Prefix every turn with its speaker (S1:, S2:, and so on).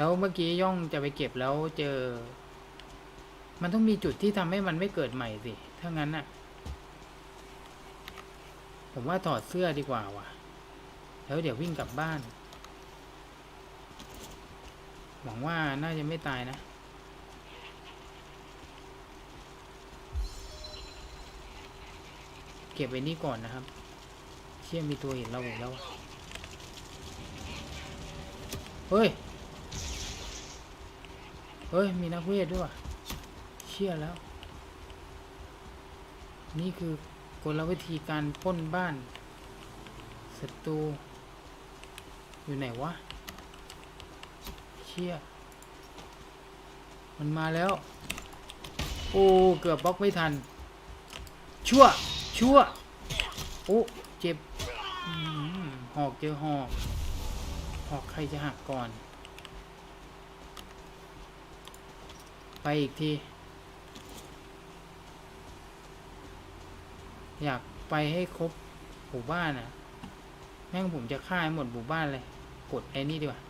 S1: แล้วเมื่อกี้ย่องจะไปเก็บแล้วเจอ มันต้องมีจุดที่ทำให้มันไม่เกิดใหม่สิ ถ้างั้นน่ะ ผมว่าถอดเสื้อดีกว่าว่ะ แล้วเดี๋ยววิ่งกลับบ้าน หวังว่าน่าจะไม่ตายนะเก็บไว้นี่ก่อนนะครับ เชี่ยมีตัวเห็นเราอีกแล้ว เฮ้ย เฮ้ย มีนักเวทด้วยวะเชี่ยแล้ว นี่คือกลวิธีการป้นบ้านศัตรูอยู่ไหนวะ เชี่ย มันมาแล้ว โอ้ เกือบบล็อกไม่ทัน ชั่ว ชั่ว โอ้ เจ็บ หอหอกเจอหอก หอกใครจะหักก่อน ไปอีกที อยากไปให้ครบหมู่บ้านอะ แม่งผมจะฆ่าให้หมดหมู่บ้านเลย กดไอ้นี่ดีกว่า